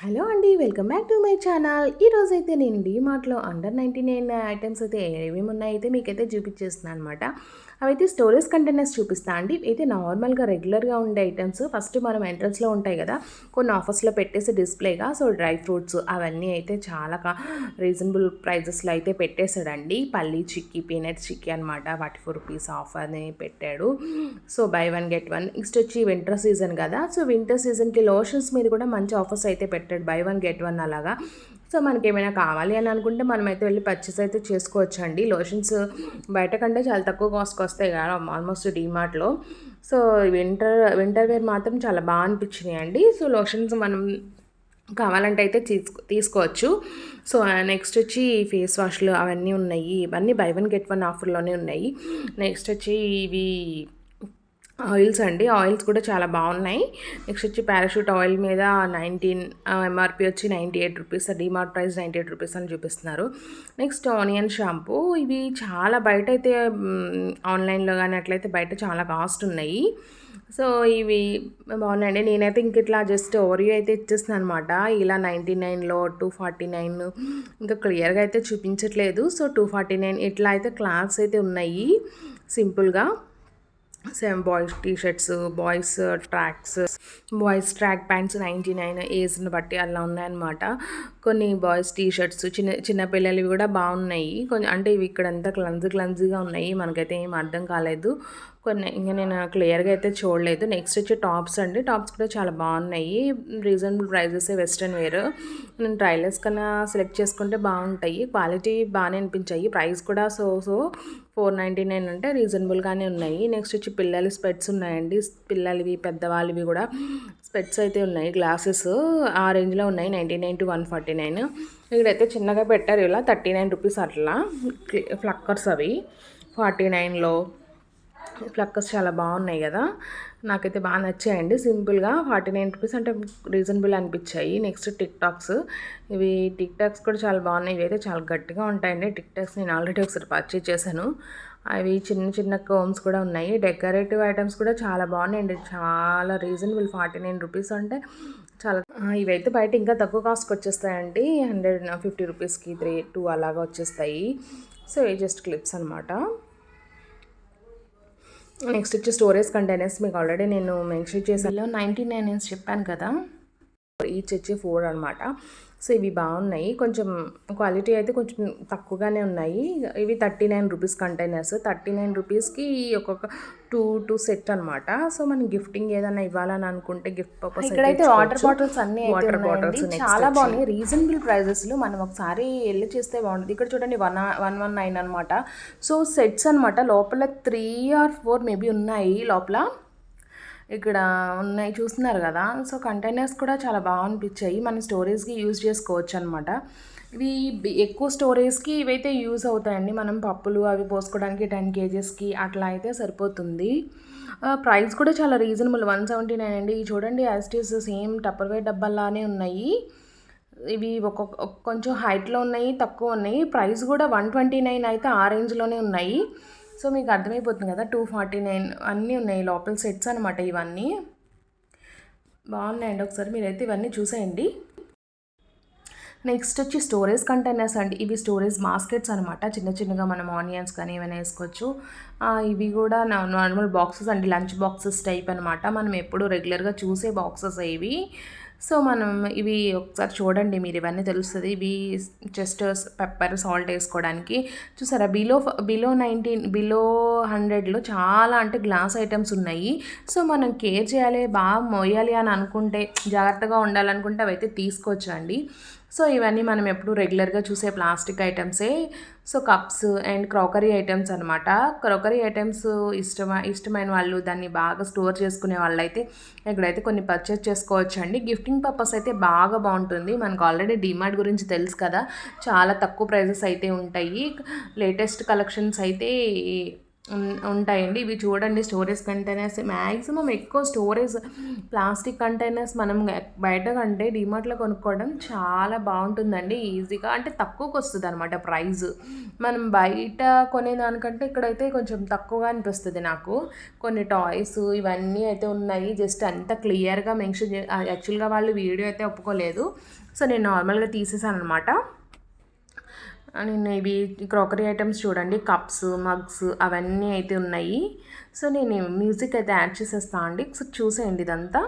Hello అండి welcome back to my channel. ఈరోజు అయితే నేను డీమార్ట్లో అండర్ నైంటీ నైన్ ఐటమ్స్ అయితే ఏమేమి ఉన్నాయైతే మీకైతే చూపించేస్తున్నాను అనమాట అవైతే స్టోరేజ్ కంటైనర్స్ చూపిస్తా అండి. అయితే నార్మల్గా రెగ్యులర్గా ఉండే ఐటమ్స్ ఫస్ట్ మనం ఎంట్రన్స్లో ఉంటాయి కదా కొన్ని ఆఫర్స్లో పెట్టేసి డిస్ప్లేగా సో డ్రై ఫ్రూట్స్ అవన్నీ అయితే చాలా రీజనబుల్ ప్రైజెస్లో అయితే పెట్టేశాడండి. పల్లీ చిక్కీ పీనట్ చిక్కీ అనమాట ఫార్టీ ఫోర్ రూపీస్ ఆఫర్ అని పెట్టాడు. So buy one get one next వచ్చి వింటర్ సీజన్ కదా. సో వింటర్ సీజన్కి లోషన్స్ మీద కూడా మంచి ఆఫర్స్ అయితే పెట్టాడు. బై వన్ గెట్ వన్ అలాగా. సో మనకి ఏమైనా కావాలి అని అనుకుంటే మనమైతే వెళ్ళి పర్చేస్ అయితే చేసుకోవచ్చు అండి లోషన్స్ బయట కంటే చాలా తక్కువ కాస్ట్కి వస్తాయి కదా ఆల్మోస్ట్ డీమార్ట్లో సో వింటర్ వింటర్ వేర్ మాత్రం చాలా బాగా అనిపించినాయి అండి సో లోషన్స్ మనం కావాలంటే అయితే తీసుకో తీసుకోవచ్చు. సో నెక్స్ట్ వచ్చి ఫేస్ వాష్లు అవన్నీ ఉన్నాయి. ఇవన్నీ బై వన్ గెట్ వన్ ఆఫర్లోనే ఉన్నాయి. నెక్స్ట్ వచ్చి ఇవి ఆయిల్స్ అండి. ఆయిల్స్ కూడా చాలా బాగున్నాయి. నెక్స్ట్ వచ్చి పారాషూట్ ఆయిల్ మీద నైన్టీన్ ఎంఆర్పి వచ్చి ninety eight rupees DMart price ninety eight rupees అని చూపిస్తున్నారు. Next onion shampoo. ఇవి చాలా బయట అయితే ఆన్లైన్లో కానీ అట్లయితే బయట చాలా కాస్ట్ ఉన్నాయి. సో ఇవి బాగున్నాయండి. నేనైతే ఇంక ఇట్లా జస్ట్ ఓరియో అయితే ఇచ్చేస్తున్నాను అనమాట ఇలా నైంటీ నైన్లో టూ ఫార్టీ నైన్ ఇంకా క్లియర్గా అయితే చూపించట్లేదు. సో టూ ఫార్టీ నైన్ ఇట్లా అయితే క్లాత్స్ అయితే ఉన్నాయి సింపుల్గా. Same boys T shirts boys tracks boys track pants ninety nine ఏజ్ని బట్టి అలా ఉన్నాయన్నమాట. కొన్ని బాయ్స్ టీ షర్ట్స్ చిన్న చిన్న పిల్లలవి కూడా బాగున్నాయి. కొంచెం అంటే ఇవి ఇక్కడ అంతా క్లంజ్ క్లంజీగా ఉన్నాయి. మనకైతే ఏం అర్థం కాలేదు. కొన్ని ఇంకా నేను క్లియర్గా అయితే చూడలేదు. నెక్స్ట్ వచ్చి టాప్స్ అండి. టాప్స్ కూడా చాలా బాగున్నాయి. రీజనబుల్ ప్రైజెస్ వెస్ట్రన్ వేర్ నేను ట్రైలర్స్ కన్నా సెలెక్ట్ చేసుకుంటే బాగుంటాయి. క్వాలిటీ బాగానే అనిపించాయి. ప్రైస్ కూడా so so four ninety nine అంటే రీజనబుల్గానే ఉన్నాయి. నెక్స్ట్ వచ్చి పిల్లలు స్పెట్స్ ఉన్నాయండి. పిల్లలవి పెద్దవాళ్ళవి కూడా స్పెట్స్ అయితే ఉన్నాయి. గ్లాసెస్ ఆ రేంజ్లో ఉన్నాయి. Ninety nine to one forty nine. ఇక్కడైతే చిన్నగా పెట్టారు ఇలా థర్టీ నైన్ రూపీస్ అట్లా. ఫ్లక్కర్స్ అవి. ఫార్టీ నైన్లో ఫ్లక్కర్స్ చాలా బాగున్నాయి కదా. నాకైతే బాగా నచ్చాయండి. సింపుల్గా ఫార్టీ నైన్ రూపీస్ అంటే రీజనబుల్ అనిపించాయి. Next tic tacs. ఇవి టిక్ టాక్స్ కూడా చాలా బాగున్నాయి. ఇవి అయితే చాలా గట్టిగా ఉంటాయండి. టిక్ టాక్స్ నేను ఆల్రెడీ ఒకసారి పర్చేజ్ చేశాను. అవి చిన్న చిన్న కోమ్స్ కూడా ఉన్నాయి. డెకరేటివ్ ఐటమ్స్ కూడా చాలా బాగున్నాయండి. చాలా రీజనబుల్. ఫార్టీ నైన్ రూపీస్ అంటే చాలా ఇవైతే బయట ఇంకా తక్కువ కాస్ట్కి వచ్చేస్తాయండి. హండ్రెడ్ ఫిఫ్టీ రూపీస్కి త్రీ టూ అలాగా వచ్చేస్తాయి. సో జస్ట్ క్లిప్స్ అనమాట నెక్స్ట్ వచ్చి స్టోరేజ్ కంటైనర్స్ మీకు ఆల్రెడీ నేను మెన్షన్ చేసాను నైంటీ నైన్ చెప్పాను కదా. ఈచ్ వచ్చి ఫోర్ అనమాట సో ఇవి బాగున్నాయి. కొంచెం క్వాలిటీ అయితే కొంచెం తక్కువగానే ఉన్నాయి. ఇవి thirty nine rupees containers. Thirty nine రూపీస్కి ఒక్కొక్క టూ టూ సెట్ అనమాట సో మనం గిఫ్టింగ్ ఏదైనా ఇవ్వాలని అనుకుంటే గిఫ్ట్ పర్పస్ ఇక్కడైతే వాటర్ బాటిల్స్ అన్ని వాటర్ బాటిల్స్ చాలా బాగున్నాయి. రీజనబుల్ ప్రైజెస్లో మనం ఒకసారి వెళ్ళి చేస్తే బాగుంటుంది. ఇక్కడ చూడండి వన్ వన్ వన్ నైన్ అనమాట సో సెట్స్ అనమాట లోపల త్రీ ఆర్ ఫోర్ మేబీ ఉన్నాయి లోపల. ఇక్కడ ఉన్నాయి చూస్తున్నారు కదా. సో కంటైనర్స్ కూడా చాలా బాగా అనిపించాయి. మన స్టోరేజ్కి యూజ్ చేసుకోవచ్చు అనమాట ఇవి ఎక్కువ స్టోరేజ్కి ఇవైతే యూజ్ అవుతాయండి. మనం పప్పులు అవి పోసుకోవడానికి టెన్ కేజెస్కి అట్లా అయితే సరిపోతుంది. ప్రైస్ కూడా చాలా రీజనబుల్ వన్ సెవెంటీ నైన్ అండి చూడండి యాస్టీస్ సేమ్ టప్పర్వేర్ డబ్బాలానే ఉన్నాయి. ఇవి ఒక్కొక్క కొంచెం హైట్లో ఉన్నాయి తక్కువ ఉన్నాయి. ప్రైస్ కూడా వన్ ట్వంటీ నైన్ అయితే ఆ రేంజ్లోనే ఉన్నాయి. సో మీకు అర్థమైపోతుంది కదా టూ ఫార్టీ నైన్ అన్నీ ఉన్నాయి లోపల సెట్స్ అనమాట ఇవన్నీ. బాగున్నాయండి ఒకసారి మీరైతే ఇవన్నీ చూసేయండి. నెక్స్ట్ వచ్చి స్టోరేజ్ కంటైనర్స్ అండి. ఇవి స్టోరేజ్ మాస్కెట్స్ అనమాట చిన్న చిన్నగా మనం ఆనియన్స్ కానీ ఏమైనా వేసుకోవచ్చు. ఇవి కూడా నార్మల్ బాక్సెస్ అండి. లంచ్ బాక్సెస్ టైప్ అనమాట మనం ఎప్పుడు రెగ్యులర్గా చూసే బాక్సెస్ ఇవి. సో మనం ఇవి ఒకసారి చూడండి మీరు. ఇవన్నీ తెలుస్తుంది. ఇవి జస్ట్ పెప్పర్ సాల్ట్ వేసుకోవడానికి. చూసారా? బిలో బిలో నైన్టీన్ బిలో హండ్రెడ్లో చాలా అంటే గ్లాస్ ఐటమ్స్ ఉన్నాయి. సో మనం కేర్ చేయాలి బాగా మోయాలి అని అనుకుంటే జాగ్రత్తగా ఉండాలనుకుంటే అవి అయితే తీసుకోవచ్చండి. సో ఇవన్నీ మనం ఎప్పుడు రెగ్యులర్గా చూసే plastic ఐటమ్సే. So cups and crockery items అనమాట క్రాకరీ ఐటమ్స్ ఇష్టమ ఇష్టమైన వాళ్ళు దాన్ని బాగా స్టోర్ చేసుకునే వాళ్ళైతే ఇక్కడైతే కొన్ని పర్చేస్ చేసుకోవచ్చు అండి గిఫ్టింగ్ పర్పస్ అయితే బాగా బాగుంటుంది. మనకు ఆల్రెడీ డిమార్ట్ గురించి తెలుసు కదా. చాలా తక్కువ ప్రైజెస్ అయితే ఉంటాయి. లేటెస్ట్ కలెక్షన్స్ అయితే ఉంటాయండి. ఇవి చూడండి స్టోరేజ్ కంటైనర్స్ మ్యాక్సిమం ఎక్కువ స్టోరేజ్ ప్లాస్టిక్ కంటైనర్స్ మనం బయట కంటే డిమార్ట్లో కొనుక్కోవడం చాలా బాగుంటుందండి. ఈజీగా అంటే తక్కువకి వస్తుంది అనమాట ప్రైస్ మనం బయట కొనేదానికంటే ఇక్కడైతే కొంచెం తక్కువగా అనిపిస్తుంది నాకు. కొన్ని టాయ్స్ ఇవన్నీ అయితే ఉన్నాయి. జస్ట్ అంత క్లియర్గా మెన్షన్ యాక్చువల్గా వాళ్ళు వీడియో అయితే ఒప్పుకోలేదు. సో నేను నార్మల్గా తీసేసాను అనమాట నేను ఇవి క్రాకరీ ఐటమ్స్ చూడండి కప్స్ మగ్స్ అవన్నీ అయితే ఉన్నాయి. సో నేను మ్యూజిక్ అయితే యాడ్ చేసేస్తా అండి. సో చూసేయండి ఇదంతా.